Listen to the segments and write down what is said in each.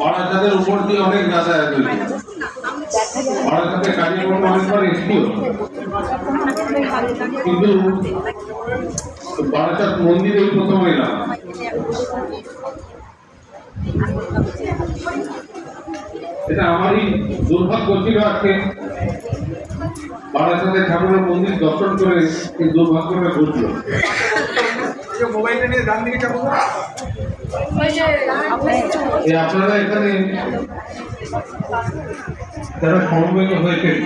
বারাসাতের উপর দিয়ে অনেক যাতায়াত হয়েছে বারাসাতে কাজের মতো অনেকবার এসছিও কিন্তু বারাসাত মন্দিরেই প্রথম এলাম এটা আমারই দুর্ভাগ্য ছিল আজকে। বারাসাতে ঠাকুরের মন্দির দর্শন করে এই দুর্ভাগ্যটা ঘটলো। মোবাইলটা নিয়ে ডান দিকে যাব আপনারা এখানে যারা সমবেত হয়েছেন,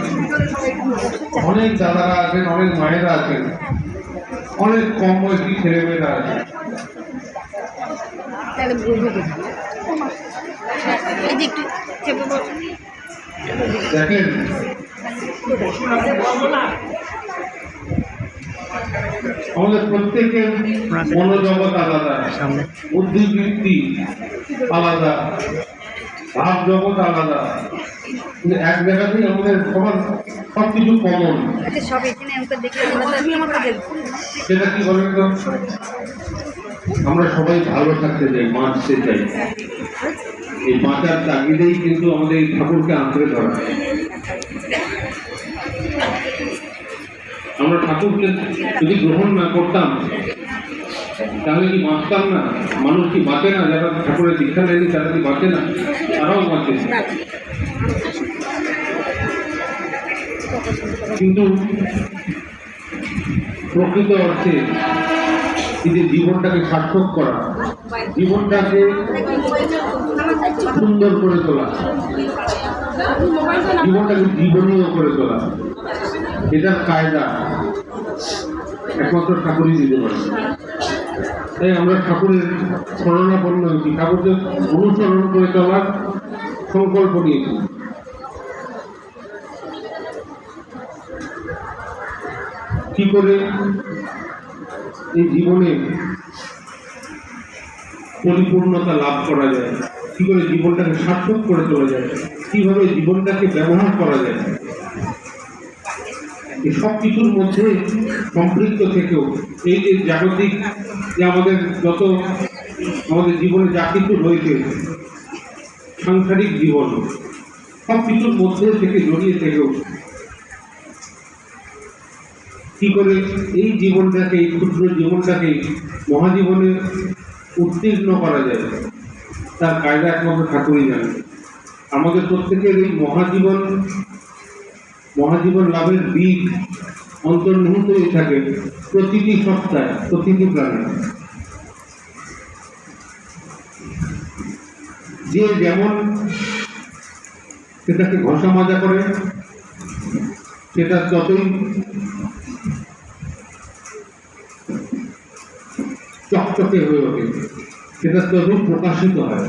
অনেক দাদারা আছেন, অনেক মায়েরা আছেন, অনেক কম বয়সী ছেলেমেয়েরা আছেন চেপে। দেখেন আমাদের প্রত্যেকের মনোজগৎ আলাদা বুদ্ধিবৃত্তি আলাদা ভাব জগৎ আলাদা। কিন্তু এক জায়গাতেই আমাদের সবার সব কিছু কমন আচ্ছা সব আমাকে দেখো সেটা কি বলেন তো? আমরা সবাই ভালো থাকতে চাই বাঁচতে চাই। এই বাঁচার তাগিদেই কিন্তু আমাদের এই ঠাকুরকে আঁকড়ে ধরা। আমরা ঠাকুরকে যদি গ্রহণ না করতাম, তাহলে কি বাঁচতাম না? মানুষ কি বাঁচে না? যারা ঠাকুরের দীক্ষা নেয়নি, তারা কি বাঁচে না? তারাও বাঁচে। কিন্তু প্রকৃত অর্থে যে জীবনটাকে সার্থক করা, জীবনটাকে সুন্দর করে তোলা, জীবনটাকে জীবনীয় করে তোলা এটার কায়দা। একমাত্র ঠাকুরই দিতে পারে। তাই আমরা ঠাকুরের স্মরণাপন্ন হয়েছি ঠাকুরকে অনুসরণ করে চলার সংকল্প নিয়েছি কি করে এই জীবনে পরিপূর্ণতা লাভ করা যায়? কি করে জীবনটাকে সার্থক করে তোলা যায়? কীভাবে জীবনটাকে ব্যবহার করা যায়? সব কিছুর মধ্যে সম্পৃক্ত থেকেও এই যে জাগতিক যে আমাদের যত আমাদের জীবনে যা কিছু রয়েছে সাংসারিক জীবন, সব কিছুর মধ্যে থেকে জড়িয়ে থেকেও কি করে এই জীবনটাকে, এই ক্ষুদ্র জীবনটাকে মহাজীবনে উত্তীর্ণ করা যায়, তার কায়দা একমাত্র ঠাকুরই জানে আমাদের প্রত্যেকের এই মহাজীবন মহাজীবন লাভের দিক অন্তর্নিহিত হয়ে থাকে প্রতিটি সত্তায় প্রতিটি প্রাণে। যে যেমন সেটাকে ঘষা মাজা করে, সেটা যতই চকচকে হয়ে ওঠে, সেটা ততই প্রকাশিত হয়,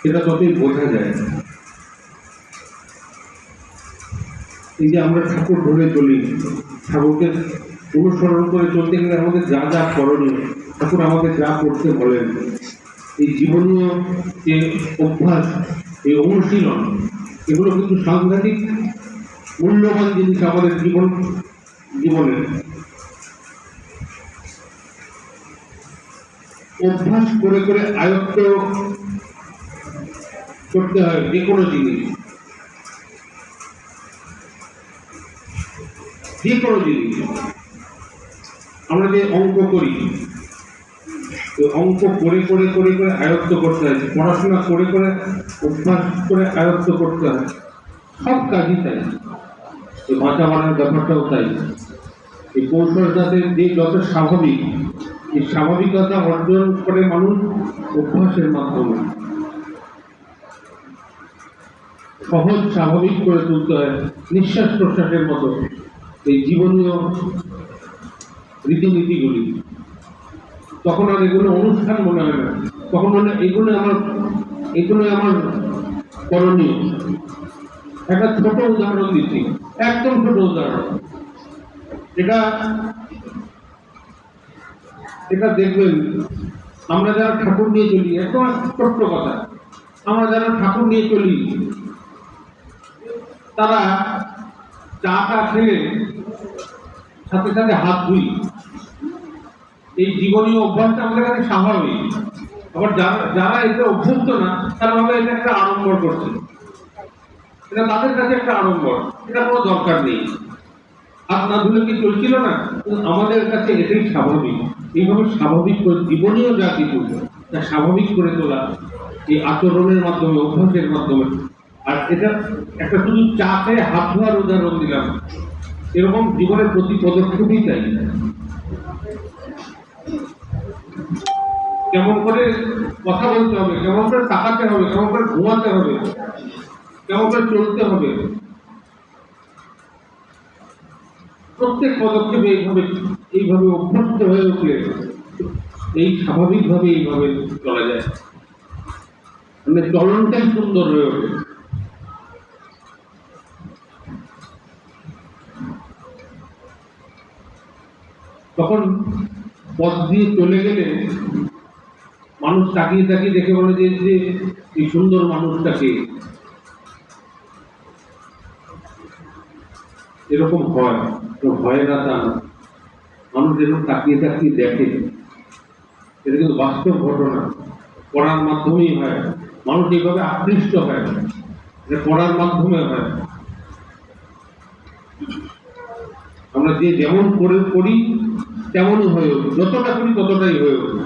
সেটা ততই বোঝা যায়। এই যে আমরা ঠাকুর ধরে চলি, ঠাকুরকে অনুসরণ করে চলতে গেলে আমাদের যা যা করণীয়, ঠাকুর আমাদের যা করতে বলেন, এই জীবনীয় যে অভ্যাস, এই অনুশীলন, এগুলো কিন্তু সাংঘাতিক মূল্যবান জিনিস আমাদের জীবন জীবনের অভ্যাস করে করে আয়ত্ত করতে হয় যে কোনো জিনিস। যে কোনো জিনিস। আমরা যে অঙ্ক করি অঙ্ক করে করে করে করে আয়ত্ত করতে হয় পড়াশোনা করে করে অভ্যাস করে আয়ত্ত করতে হয়। সব কাজই তাই। এই মারার ব্যাপারটাও তাই। এই কৌশলটাতে যে যত স্বাভাবিক, এই স্বাভাবিকতা অর্জন করে মানুষ অভ্যাসের মাধ্যমে। সহজ, স্বাভাবিক করে তুলতে হয়, নিঃশ্বাস প্রশ্বাসের মতো। এই জীবনীয় রীতিনীতিগুলি। তখন আর এগুলো অনুষ্ঠান মনে হয় না। তখন মনে এগুলো আমার এগুলো আমার করণীয়। একটা ছোট উদাহরণ দিচ্ছি, একদম ছোট উদাহরণ। এটা এটা দেখবেন, আমরা যারা ঠাকুর নিয়ে চলি, একদম ছোট্ট কথা, আমরা যারা ঠাকুর নিয়ে চলি, তারা চাটা খেলে সাথে সাথে হাত ধুই। এই জীবনীয় অভ্যাসটা আমাদের কাছে স্বাভাবিক। আবার যারা যারা এটা অভ্যস্ত না, তারা ভাবে এটা একটা আড়ম্বর করছে। এটা তাদের কাছে একটা আড়ম্বর। এটা কোনো দরকার নেই। হাত না ধুলে কি চলছিল না? আমাদের কাছে এটাই স্বাভাবিক। এইভাবে স্বাভাবিক করে জীবনীয় যা কিছু, তা স্বাভাবিক করে তোলা এই আচরণের মাধ্যমে, অভ্যাসের মাধ্যমে। আর এটা একটা শুধু চা খেয়ে হাত ধোয়ার উদাহরণ দিলাম। এরকম জীবনের প্রতি পদক্ষেপই তাই কেমন করে কথা বলতে হবে, কেমন করে তাকাতে হবে, কেমন করে ঘুমাতে হবে, কেমন করে চলতে হবে। প্রত্যেক পদক্ষেপে এইভাবে এইভাবে অভ্যস্ত হয়ে উঠলে এই স্বাভাবিকভাবে এইভাবে চলা যায়। মানে চলনটাই সুন্দর হয়ে ওঠে। তখন পথ দিয়ে চলে গেলে মানুষ তাকিয়ে তাকিয়ে দেখে বলে যে যে এই সুন্দর মানুষটাকে এরকম হয়, তো ভয় না তা। মানুষ এরকম তাকিয়ে তাকিয়ে দেখে, এটা কিন্তু বাস্তব ঘটনা। পড়ার মাধ্যমেই হয়। মানুষ এইভাবে আকৃষ্ট হয়। এটা পড়ার মাধ্যমে হয়। আমরা যে যেমন করে করি তেমনই হয়ে উঠি যতটা করি ততটাই হয়ে উঠি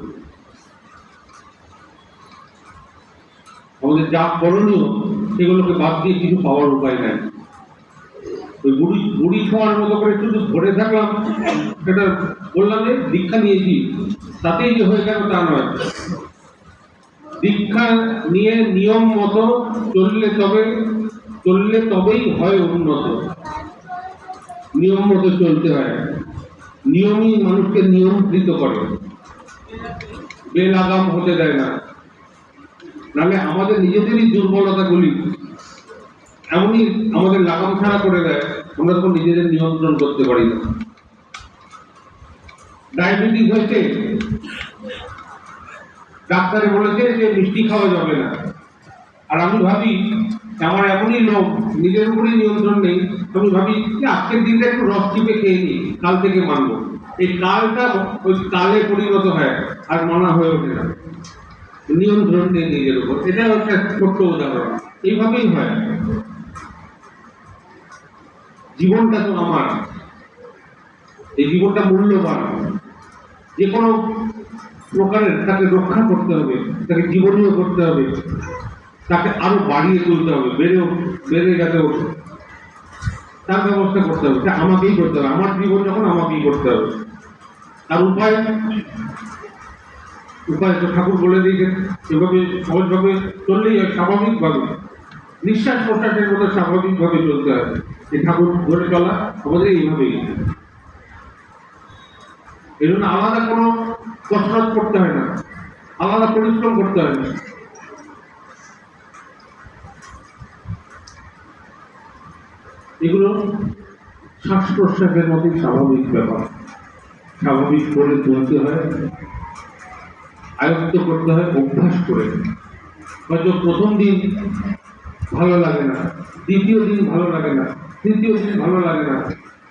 আমাদের যা করণীয়, সেগুলোকে বাদ দিয়ে কিছু পাওয়ার উপায় নাই। ওই বুড়ি বুড়ি খাওয়ার মতো করে শুধু ধরে থাকলাম, সেটা বললাম যে দীক্ষা নিয়েছি, তাতেই যে হয়ে গেল তা নয়। দীক্ষা নিয়ে নিয়ম মতো চললে তবে, চললে তবেই হয় উন্নত। নিয়ম মতো চলতে হয়। নিয়মই মানুষকে নিয়ন্ত্রিত করে। বেলাগাম হতে দেয় না। নাহলে আমাদের নিজেদেরই দুর্বলতাগুলি এমনই আমাদের লাগাম ছাড়া করে দেয়, আমরা তখন নিজেদের নিয়ন্ত্রণ করতে পারি না। ডায়াবেটিস হয়েছে। ডাক্তারে বলেছে যে মিষ্টি খাওয়া যাবে না। আর আমি ভাবি আমার এমনই লোক, নিজের উপরেই নিয়ন্ত্রণ নেই আমি ভাবি যে আজকের দিনটা একটু রস চিপে খেয়ে নিই কাল থেকে মানবো। এই কালটা ওই কালে পরিণত হয় আর মানা হয়ে ওঠে না। নিয়ন্ত্রণ নেই নিজের উপর। এটা একটা ছোট্ট উদাহরণ। এইভাবেই হয়। জীবনটা তো আমার। এই জীবনটা মূল্যবান। যে কোনো প্রকারের তাকে রক্ষা করতে হবে, তাকে জীবনীয় করতে হবে। তাকে আরও বাড়িয়ে তুলতে হবে, বেড়ে বেড়ে ওঠে তার ব্যবস্থা করতে হবে এটা আমাকেই করতে হবে, আমার জীবন যখন আমাকেই করতে হবে। তার উপায়? উপায় তো ঠাকুর বলে দিয়েছেন, এভাবে সহজভাবে চললেই হয়, স্বাভাবিকভাবে। নিঃশ্বাস প্রশ্বাসের মতো স্বাভাবিকভাবে চলতে হবে এই ঠাকুর ধরে চলা, আমাদের এইভাবেই। এই জন্য আলাদা কোনো কসরত করতে হয় না, আলাদা পরিশ্রম করতে হয় না। এগুলো শ্বাস প্রশ্বাসের মতোই স্বাভাবিক ব্যাপার। স্বাভাবিক করে তুলতে হয়, আয়ত্ত করতে হয়, অভ্যাস করে। হয়তো প্রথম দিন ভালো লাগে না, দ্বিতীয় দিন ভালো লাগে না, তৃতীয় দিন ভালো লাগে না।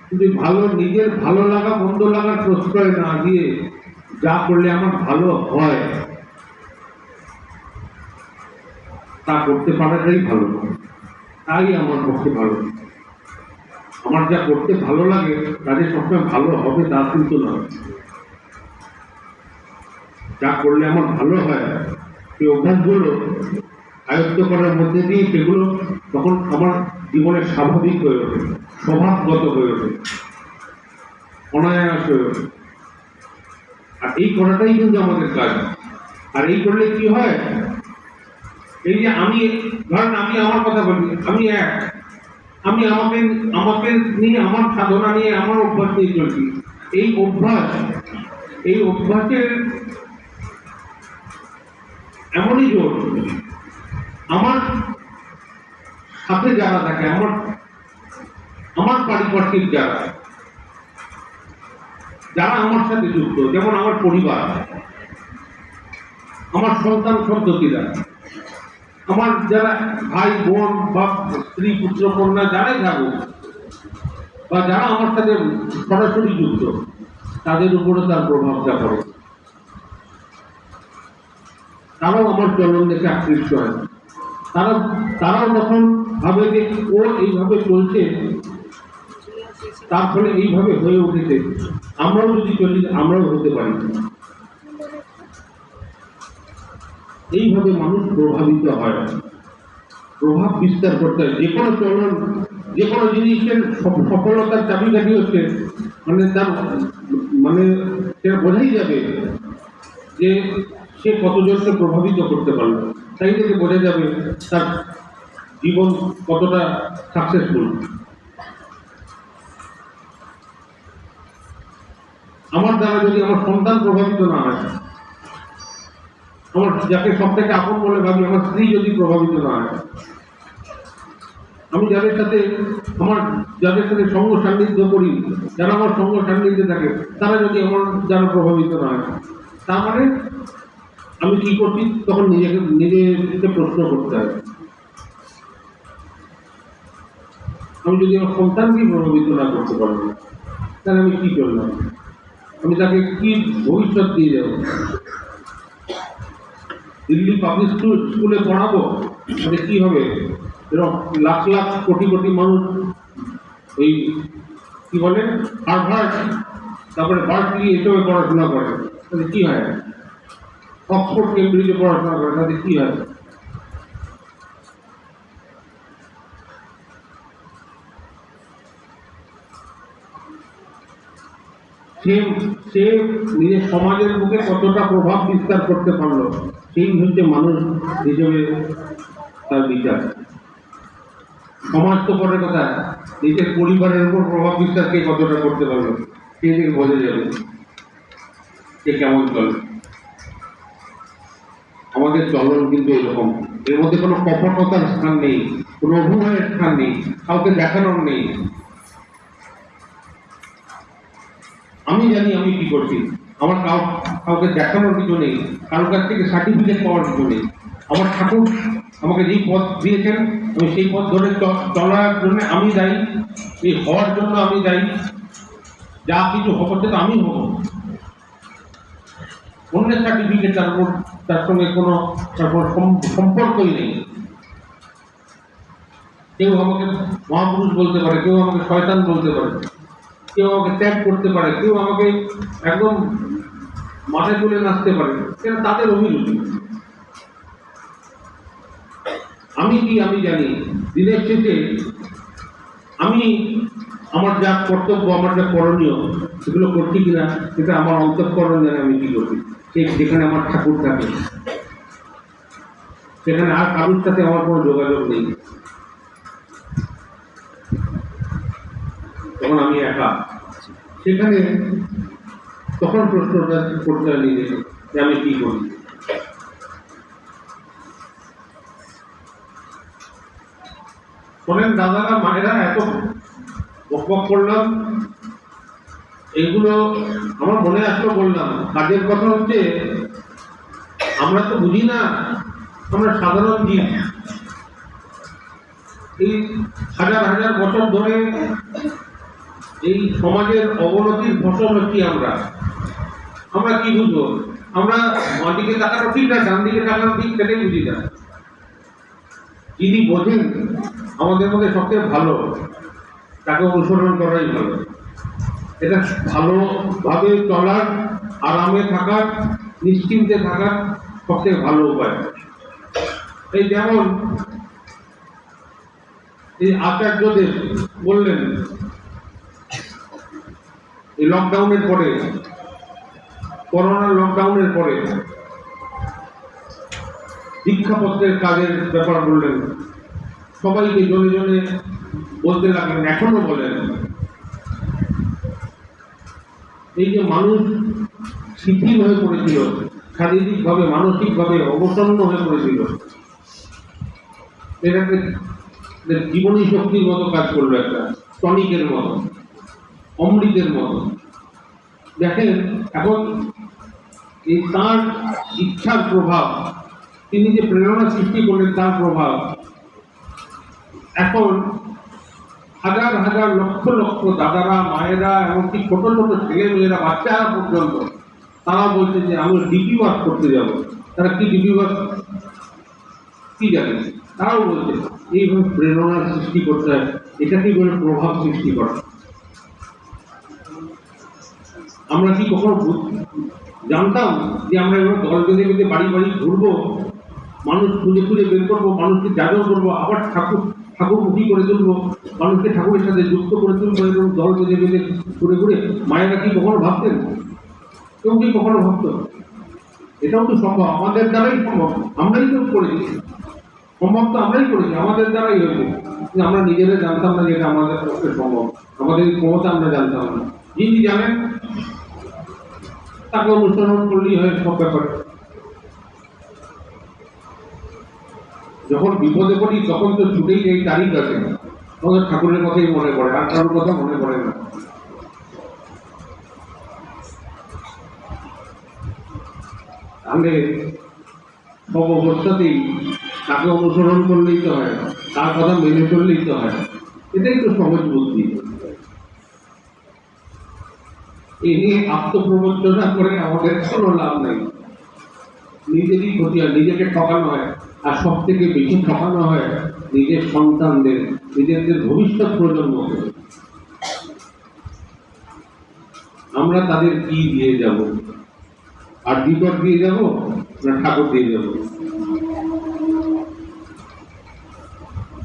কিন্তু ভালো, নিজের ভালো লাগা, মন্দ লাগার প্রশ্রয় না দিয়ে যা করলে আমার ভালো হয়, তা করতে পারাটাই ভালো। তাই আমার পক্ষে ভালো। আমার যা করতে ভালো লাগে তাদের সবসময় ভালো হবে তা কিন্তু নয়। যা করলে আমার ভালো হয়। সেই অভ্যাসগুলো আয়ত্ত করার মধ্যে দিয়ে সেগুলো তখন আমার জীবনে স্বাভাবিক হয়ে ওঠে, স্বভাবগত হয়ে ওঠে, অনায়াস হয়ে ওঠে। আর এই করাটাই কিন্তু আমাদের কাজ। আর এই করলে কি হয়? এই যে আমি, ধরেন আমি আমার কথা বলি, আমি এক। আমি আমাকে আমাকে নিয়ে, আমার সাধনা নিয়ে, আমার অভ্যাস নিয়ে চলছি। এই অভ্যাস, এই অভ্যাসের এমনই জোর। আমার সাথে যারা থাকে, আমার আমার পারিপার্শ্বিক যারা যারা আমার সাথে যুক্ত, যেমন আমার পরিবার, আমার সন্তান সন্ততিরা আমার যারা ভাই, বোন বা স্ত্রী, পুত্র, কন্যা, যারাই থাকুক, বা যারা আমার সাথে সরাসরি যুক্ত, তাদের উপরে তার প্রভাবটা পড়ে তারাও আমার চলন দেখে আকৃষ্ট হয়। তারা, তারাও তখন ভাবে যে ও এইভাবে চলছে, তার ফলে এইভাবে হয়ে উঠেছে। আমরাও যদি চলি, আমরাও হতে পারি। এইভাবে মানুষ প্রভাবিত হয়। প্রভাব বিস্তার করতে হয়। যে কোনো চলন, যে কোনো জিনিসের সফ- সফলতার চাবিকাঠি হচ্ছে মানে তার মানে সেটা বোঝাই যাবে যে সে কতজনকে প্রভাবিত করতে পারল। তাই থেকে বোঝা যাবে তার জীবন কতটা সাকসেসফুল আমার দ্বারা যদি আমার সন্তান প্রভাবিত না হয় আমার যাকে সব থেকে আপন বলে ভাবি, আমার স্ত্রী যদি প্রভাবিত না হয়। আমি যাদের সাথে, আমার যাদের সাথে সঙ্গ সান্নিধ্য করি, যারা আমার সঙ্গ সান্নিধ্যে থাকে, তারা যদি আমার যারা প্রভাবিত না হয় তার মানে আমি কি করছি? তখন নিজেকে নিজেকে প্রশ্ন করতে হয়। আমি যদি আমার সন্তানকে প্রভাবিত না করতে পারব তাহলে আমি কি করলাম? আমি তাকে কি ভবিষ্যৎ দিয়ে যাব? দিল্লি পাবলিক স্কুল স্কুলে পড়াবো, তাহলে কি হবে? এরকম লাখ লাখ, কোটি কোটি মানুষ ওই কি বলে? হার্ভার্ড তারপরে বার্কলি এসবে পড়াশোনা করে। তাহলে কি হয়? অক্সফোর্ড কেমব্রিজে পড়াশোনা করে, তাহলে কি হয়? সে সে নিজের সমাজের বুকে কতটা প্রভাব বিস্তার করতে পারল? সেই হচ্ছে মানুষ হিসেবে তার বিচার সমাজ তো পরের কথা, নিজের পরিবারের উপর প্রভাব বিস্তার কে কতটা করতে পারল সেই থেকে বোঝা যাবে কে কেমন চলে। আমাদের চলন কিন্তু এরকম। এর মধ্যে কোনো কপটতার স্থান নেই, কোনো অভিনয়ের স্থান নেই, কাউকে দেখানোর নেই। আমি জানি আমি কি করছি। আমার কাউ কাউকে দেখানোর কিছু নেই কারোর কাছ থেকে সার্টিফিকেট পাওয়ার কিছু নেই। আমার ঠাকুর আমাকে যেই পথ দিয়েছেন, আমি সেই পথ ধরে চলার জন্য আমি দায়ী, এই হওয়ার জন্য আমি দায়ী। যা কিছু হবার জন্য আমি হব। অন্যের সার্টিফিকেট তার উপর, তার সঙ্গে কোনো তারপর সম্পর্কই নেই। কেউ আমাকে মহাপুরুষ বলতে পারে, কেউ আমাকে শয়তান বলতে পারে, কেউ আমাকে ত্যাগ করতে পারে, কেউ আমাকে একদম মাথায় তুলে নাচতে পারে সেটা তাদের অভিরুচি আমি কি আমি জানি, দিনের শেষে আমি আমার যা কর্তব্য, আমার যা করণীয়, সেগুলো করছি কিনা, সেটা আমার অন্তঃকরণ জানে আমি কি করছি? সে যেখানে আমার ঠাকুর থাকে, সেখানে আর কারোর সাথে আমার কোনো যোগাযোগ নেই। তখন আমি একা, সেখানে তখন প্রশ্নটা করতে নিজেকে যে আমি কি করি? শোনেন দাদারা, মায়েরা এত বকবক করলাম। এগুলো আমার মনে আসলো বললাম। কাজের কথা হচ্ছে, আমরা তো বুঝি না, আমরা সাধারণ জীব। এই হাজার হাজার বছর ধরে এই সমাজের অবনতির ফসল হচ্ছি আমরা। আমরা কি বুঝব? আমরা দিকে তাকানো ঠিক না, ডান দিকে তাকানো ঠিক, সেটাই বুঝি না। যিনি বোঝেন, আমাদের মধ্যে সবচেয়ে ভালো, তাকে অনুসরণ করাই ভালো। এটা ভালোভাবে চলার, আরামে থাকার, নিশ্চিন্তে থাকার সবচেয়ে ভালো উপায়। এই যেমন এই আচার্যদেব বললেন, এই লকডাউনের পরে করোনা লকডাউনের পরে দীক্ষাপত্রের কাজের ব্যাপার বললেন। সবাইকে জনে জনে বলতে লাগলেন, এখনও বলেন। এই যে মানুষ শিথিল হয়ে পড়েছিল, শারীরিকভাবে, মানসিকভাবে অবসন্ন হয়ে পড়েছিল, এটাকে জীবনী শক্তির মতো কাজ করল একটা, টনিকের মতো, অমৃতের মতো। দেখেন, এখন এই তার ইচ্ছার প্রভাব, তিনি যে প্রেরণা সৃষ্টি করলেন তার প্রভাব, এখন হাজার হাজার লক্ষ লক্ষ দাদারা, মায়েরা, এমনকি ছোট ছোট ছেলে মেয়েরা বাচ্চারা পর্যন্ত তারা বলছে যে, আমি ডিপি ওয়ার্ক করতে যাব। তারা কি বিভাগ কি জানে? তারাও বলছে, এইভাবে প্রেরণার সৃষ্টি করতে হয় এটা কি করে প্রভাব সৃষ্টি করা। আমরা কি কখনো জানতাম যে আমরা এবার দল বেঁধে বেঁধে বাড়ি বাড়ি ঘুরবো, মানুষ খুঁজে খুঁজে বের করব, মানুষকে জাগরণ করব, আবার ঠাকুর ঠাকুর ঠাকুরমুখী করে তুলবো, মানুষকে ঠাকুরের সাথে যুক্ত করে তুলবো, এরকম দল বেঁধে বেঁধে ঘুরে ঘুরে। মায়েরা কি কখনো ভাবতেন? কেউ কি কখনো ভাবতো? এটাও তো সম্ভব, আমাদের দ্বারাই সম্ভব, আমরাই তো করেছি। সম্ভব তো আমরাই করেছি, আমাদের দ্বারাই হয়েছে। আমরা নিজেরা জানতাম না যে এটা আমাদের পক্ষে সম্ভব, আমাদের ক্ষমতা আমরা জানতাম না। যিনি জানেন? তাকে অনুসরণ করলেই হয় সব ব্যাপারে। যখন বিপদে পড়ি, তখন তো ছুটেই এই তারিখ আছে আমাদের ঠাকুরের কথাই মনে পড়ে, আর কারোর কথা মনে পড়ে না। তাহলে সব অবস্থাতেই তাকে অনুসরণ করলেই তো হয়, তার কথা মেনে চললেই তো হয়। এটাই তো সহজ বুদ্ধি। এই নিয়ে আত্মপ্রবঞ্চনা করে আমাদের কোনো লাভ নেই। নিজেরই ক্ষতি হয়, নিজেকে ঠকানো হয়। আর সব থেকে বেশি ঠকানো হয় নিজের সন্তানদের, নিজেদের ভবিষ্যৎ প্রজন্মকে। আমরা তাদের কি দিয়ে যাব? আর বিপদ দিয়ে যাব না ঠাকুর দিয়ে যাব?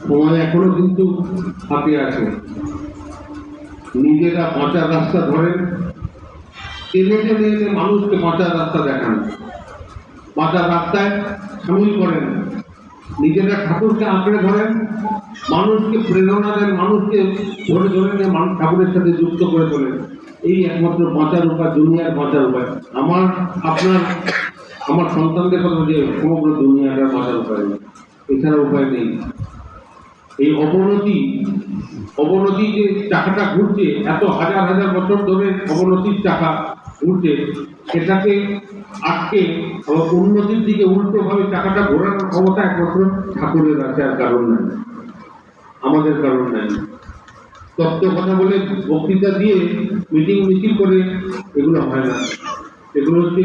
সময় এখনও কিন্তু হাতে আছে। নিজেরা বাঁচার রাস্তা ধরেন মানুষকে বাঁচার রাস্তা দেখান। বাঁচার রাস্তায় সামিল করেন। নিজেরা ঠাকুরকে আঁকড়ে ধরেন, মানুষকে প্রেরণা দেন, মানুষকে ধরে ধরে নিয়ে মানুষ ঠাকুরের সাথে যুক্ত করে তোলেন। এই একমাত্র বাঁচার উপায়, দুনিয়ার বাঁচার উপায়। আমার, আপনার, আমার সন্তানদের কথা যে সমগ্র দুনিয়াটার বাঁচার উপায় নেই। এছাড়া উপায় নেই। এই অবনতি অবনতি যে চাকাটা ঘুরছে, এত হাজার হাজার বছর ধরে অবনতির চাকা ঘুরছে, সেটাকে আটকে উন্নতির দিকে উল্টোভাবে চাকাটা ঘোরানোর ক্ষমতা একমাত্র ঠাকুরের আছে, আর কারণ নাই। আমাদের কারণ নাই। তত্ত্ব কথা বলে বক্তৃতা দিয়ে মিটিং মিছিল করে এগুলো হয় না। এগুলো হচ্ছে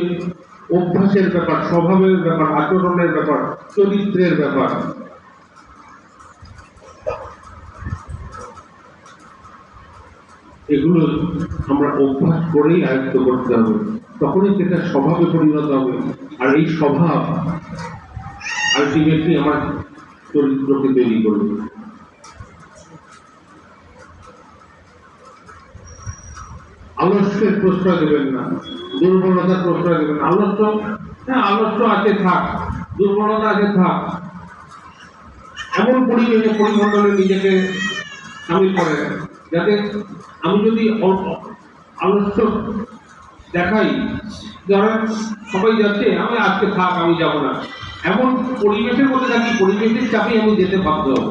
অভ্যাসের ব্যাপার, স্বভাবের ব্যাপার, আচরণের ব্যাপার, চরিত্রের ব্যাপার। এগুলো আমরা অভ্যাস করেই আয়ত্ত করতে হবে। তখনই সেটা স্বভাবে পরিণত হবে। আর এই স্বভাব আলটিমেটলি আমার চরিত্রকে তৈরি করবে। আলস্যের প্রশ্রয় দেবেন না, দুর্বলতার প্রশ্রয় দেবেন না। আলস্য হ্যাঁ আলস্য আছে, থাক। দুর্বলতা আছে, থাক। এমন পরিবেশে পরিমণ্ডলে নিজেকে সামিল করে যাতে আমি যদি আলস্য দেখাই, ধরেন সবাই যাচ্ছে, আমি আজকে থাক, আমি যাব না। এমন পরিবেশের মধ্যে থাকি, পরিবেশের চাপে আমি যেতে বাধ্য হব।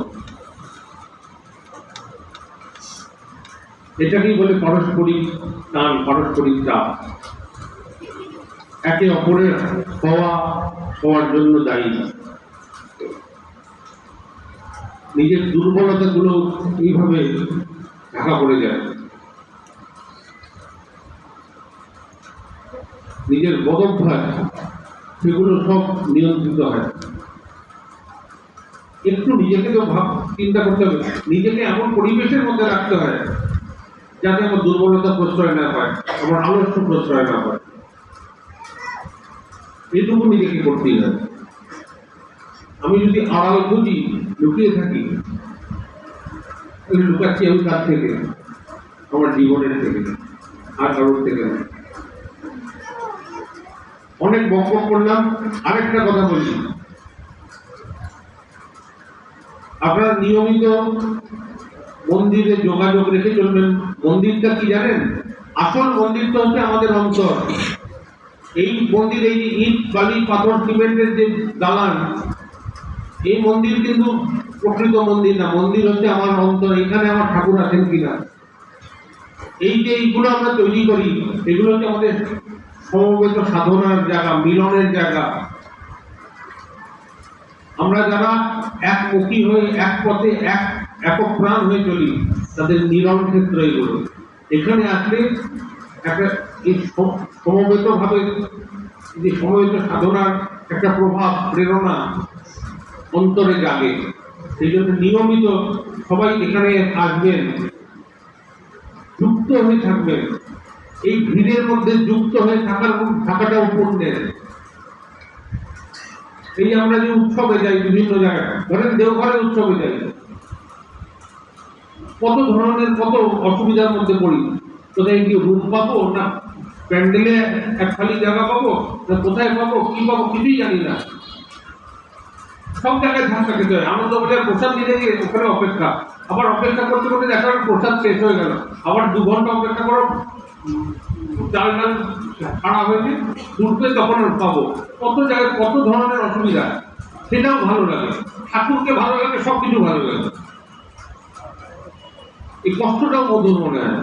এটাকেই বলে পারস্পরিক টান, পারস্পরিক চাপ। একে অপরের হওয়া, হওয়ার জন্য দায়ী। নিজের দুর্বলতাগুলো এইভাবে ঢাকা পড়ে যায়। নিজের বদভ্যাস সেগুলো সব নিয়ন্ত্রিত হয় একটু নিজেকে তো ভাব, চিন্তা করতে হবে, নিজেকে এমন পরিবেশের মধ্যে রাখতে হয় যাতে আমার দুর্বলতা প্রশ্রয় না পায়, আমার আলস্য প্রশ্রয় না পায়। এইটুকু নিজেকে করতেই হয়। আমি যদি আড়াল বুঝি, লুকিয়ে থাকি লুকাচ্ছি আমি কার থেকে, আমার জীবনের থেকে, আর কারোর থেকে না। অনেক বকবক করলাম, আরেকটা কথা বলি। আপনারা নিয়মিত মন্দিরে যোগাযোগ রেখে চলবেন। মন্দিরটা কি জানেন? আসল মন্দিরটা হচ্ছে আমাদের অন্তর এই মন্দির, এই ইট, বালি, পাথর, সিমেন্টের যে দালান, এই মন্দির কিন্তু প্রকৃত মন্দির না। মন্দির হচ্ছে আমার অন্তর। এখানে আমার ঠাকুর আছেন কিনা? এই যে এইগুলো আমরা তৈরি করি, এগুলো হচ্ছে আমাদের সমবেত সাধনার জায়গা, মিলনের জায়গা। আমরা যারা এক একমুখী হয়ে এক পথে এক একক প্রাণ হয়ে চলি, তাদের মিলন ক্ষেত্র এগুলো। এখানে আসলে একটা এই সমবেত ভাবে যে সমবেত সাধনার একটা প্রভাব, প্রেরণা অন্তরে জাগে। সেই জন্য নিয়মিত সবাই এখানে আসবেন, যুক্ত হয়ে থাকবেন। এই ভিড়ের মধ্যে যুক্ত হয়ে থাকার থাকাটাও পুণ্যের এই আমরা যে উৎসবে যাই বিভিন্ন জায়গায়, ধরেন দেওঘরে উৎসবে যাই, কত ধরনের, কত অসুবিধার মধ্যে পড়ি? কোথায় কি রুম পাবো না প্যান্ডেলে এক খালি জায়গা পাবো, না কোথায় পাবো, কি পাবো কিছুই জানি না। সব জায়গায় ধাক্কা খেতে হয়। আনন্দ বাজার প্রসাদ দিতে গিয়ে ওখানে অপেক্ষা। আবার অপেক্ষা করতে করতে দেখা প্রসাদ শেষ হয়ে গেল। আবার দু ঘণ্টা অপেক্ষা করো হয়েছে তখন পাবো। কত জায়গায় কত ধরনের অসুবিধা সেটাও ভালো লাগে। ঠাকুরকে ভালো লাগে সব কিছু ভালো লাগে। এই কষ্টটাও মধুর মনে হয়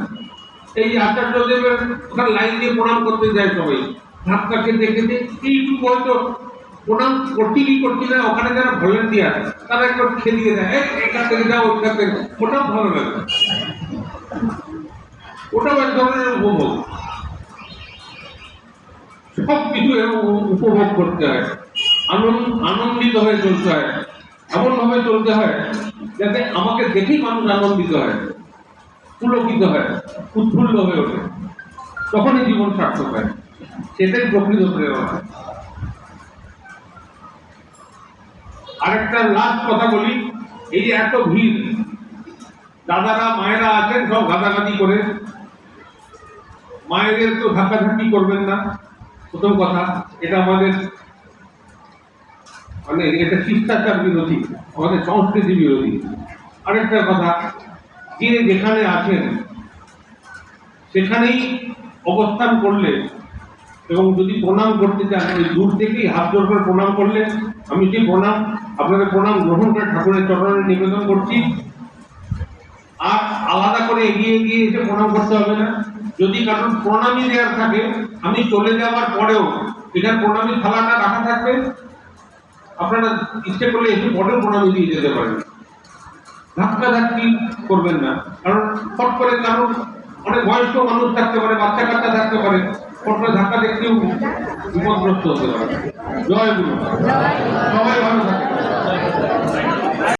এই আচার্যদেবের ওখানে লাইন দিয়ে প্রণাম করতে যায় সবাই। ধাক্কাকে দেখে যে এইটুকু হয়তো প্রণাম করছি কি করছি না ওখানে যারা ভলেন্টিয়ার তারা একটু খেলিয়ে দেয় "এই, এখান থেকে যাও ওইখান থেকে। ওটাও ভালো লাগে ওটাও এক ধরনের উপভোগ। সব কিছু উপভোগ করতে হয়। আনন্দ, আনন্দিত হয়ে চলতে হয়। এমন ভাবে চলতে হয় যাতে আমাকে দেখেই মানুষ আনন্দিত হয়, পুলকিত হয়, উৎফুল্ল হয়ে ওঠে। তখনই জীবন সার্থক হয়। সেটাই প্রকৃত প্রেরণা। আরেকটা লাস্ট কথা বলি, এই যে এত ভিড়, দাদারা, মায়েরা আছেন, সব গাদাগাদি করে। মায়েদের তো ধাক্কাধাক্কি করবেন না। প্রথম কথা, এটা আমাদের মানে এটা শিষ্টাচার বিরোধী, আমাদের সংস্কৃতি বিরোধী। আরেকটা কথা যে যেখানে আছেন, সেখানেই অবস্থান করলে এবং যদি প্রণাম করতে চান, ওই দূর থেকেই হাত জোর করে প্রণাম করলে, আমি যে প্রণাম, আপনাদের প্রণাম গ্রহণ করে ঠাকুরের চরণে নিবেদন করছি, আর আলাদা করে এগিয়ে এগিয়ে এসে প্রণাম করতে হবে না। যদি কারণ প্রণামী দেওয়ার থাকে, আমি চলে যাওয়ার পরেও এখানে প্রণামী থালাটা রাখা থাকবে? আপনারা ইচ্ছে করলে একটু পরেও প্রণামী দিয়ে যেতে পারেন। ধাক্কা ধাক্কি করবেন না। কারণ ফট করে কারণ অনেক বয়স্ক মানুষ থাকতে পারে, বাচ্চা কাচ্চা থাকতে পারে, ফট করে ধাক্কা দেখতেও বিপদগ্রস্ত হতে পারে। জয় গুরু। সবাই ভালো থাকে